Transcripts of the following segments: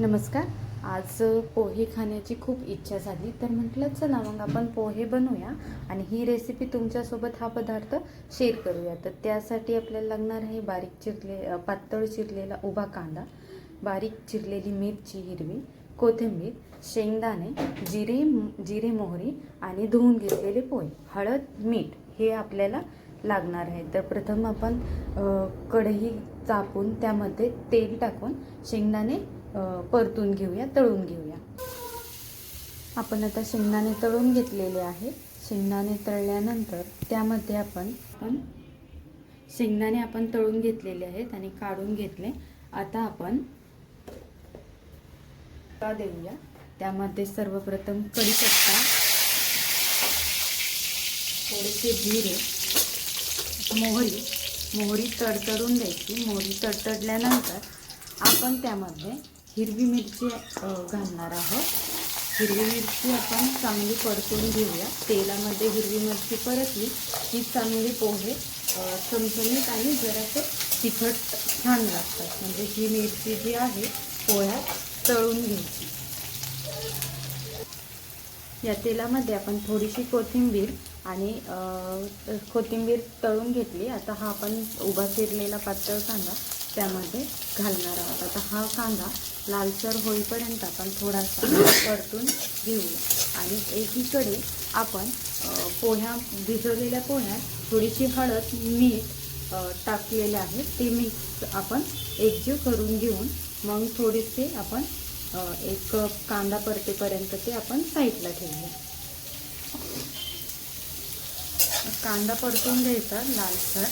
नमस्कार. आज पोहे खाण्याची खूप इच्छा झाली. तर म्हटलं चला मग आपण पोहे बनवूया आणि ही रेसिपी तुमच्यासोबत हा पदार्थ शेअर करूया. तर त्यासाठी आपल्याला लागणार आहे बारीक चिरले पातळ चिरलेला उभा कांदा बारीक चिरलेली मिरची हिरवी कोथिंबीर शेंगदाणे जिरे जिरे मोहरी आणि धुवून घेतलेले पोहे. हळद मीठ हे आपल्याला लागणार आहे. तर प्रथम आपण कढई चापून त्यामध्ये तेल टाकून शेंगदाणे परतून घेऊया तळून घेऊया. आपण आता शेंगदाणे तळून घेतलेले आहे शेंगदाणे तळल्यानंतर त्यामध्ये आपण पण शेंगदाणे आपण तळून घेतलेले आहेत आणि काढून घेतले. आता आपण का देऊया. त्यामध्ये सर्वप्रथम कढीपत्ता थोडेसे जिरे मोहरी. मोहरी तडतडून द्यायची. मोहरी तडतडल्यानंतर आपण त्यामध्ये हिरवी मिरची घालणार आहोत. हिरवी मिरची आपण चांगली परतून घेऊया. तेलामध्ये हिरवी मिरची परतली की चांगली पोहे चमचमीत आणि जरासं तिखट छान लागतात. म्हणजे ही मिरची जी आहे पोह्यात तळून घ्यायची. या तेलामध्ये आपण थोडीशी कोथिंबीर आणि कोथिंबीर तळून घेतली. आता हा आपण उभा चिरलेला पातळ कांदा त्यामध्ये घालणार आहोत. आता हा कांदा लालसर होईपर्यंत आपण थोडासा परतून घेऊया. आणि एकीकडे आपण पोह्या भिजवलेल्या पोह्यात थोडीशी हळद मीठ टाकलेले आहे. ते मिक्स आपण एकजीव करून घेऊन मग थोडेसे आपण एक कप कांदा परतेपर्यंत ते आपण साईडला ठेवूया. कांदा परतून घ्यायचा लालसर.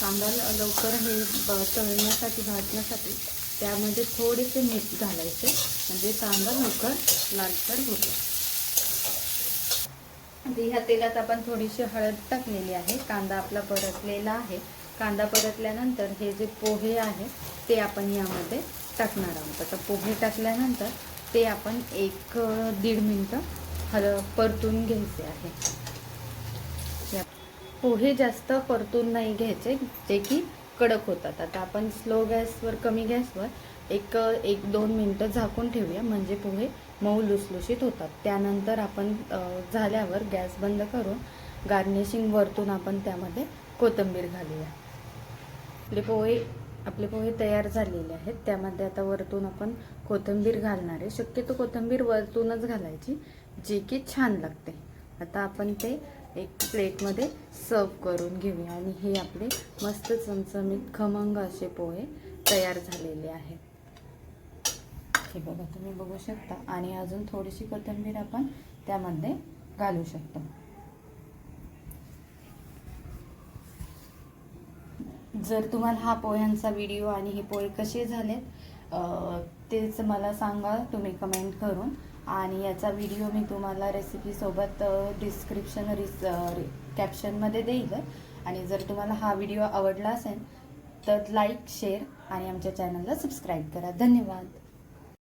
कांदा लवकर हे तळण्यासाठी भाजण्यासाठी त्यामध्ये थोडेसे मीठ घालायचे. म्हणजे कांदा लवकर लालसर होतो आधी म्हणजे ह्या तेलात आपण थोडीशी हळद टाकलेली आहे. कांदा आपला परतलेला आहे. कांदा परतल्यानंतर हे जे पोहे आहे ते आपण यामध्ये टाकणार आहोत. आता पोहे टाकल्यानंतर ते आपण एक दीड मिनटं हल परतून घ्यायचे आहे. पोहे जास्त परतून नाही घ्यायचे जे की कडक होतात. आता आपण स्लो गॅसवर कमी गॅसवर एक एक दोन मिनटं झाकून ठेवूया. म्हणजे पोहे मऊ लुसलुशीत होतात. त्यानंतर आपण झाल्यावर गॅस बंद करून गार्निशिंग वरतून आपण त्यामध्ये कोथिंबीर घालूया. आपले पोहे आपले पोहे तयार झालेले आहेत. त्यामध्ये आता वरतून आपण कोथिंबीर घालणार आहे. शक्यतो कोथिंबीर वरतूनच घालायची जे की छान लागते. आता आपण ते एक प्लेटमध्ये सर्व करून घेऊया. आणि हे आपले मस्त चमचमीत खमंग असे पोहे तयार झालेले आहेत. हे बघा तुम्ही बघू शकता. आणि अजून थोडीशी कोथिंबीर आपण त्यामध्ये घालू शकतो. जर तुम्हाला हा पोह्यांचा व्हिडिओ आणि हे पोहे कसे झालेत तेच मला सांगा. तुम्ही कमेंट करून. आणि याचा व्हिडिओ मी तुम्हाला रेसिपीसोबत डिस्क्रिप्शन रिस कॅप्शनमध्ये देईल. आणि जर तुम्हाला हा व्हिडिओ आवडला असेल तर लाईक शेअर आणि आमच्या चॅनलला सबस्क्राईब करा. धन्यवाद.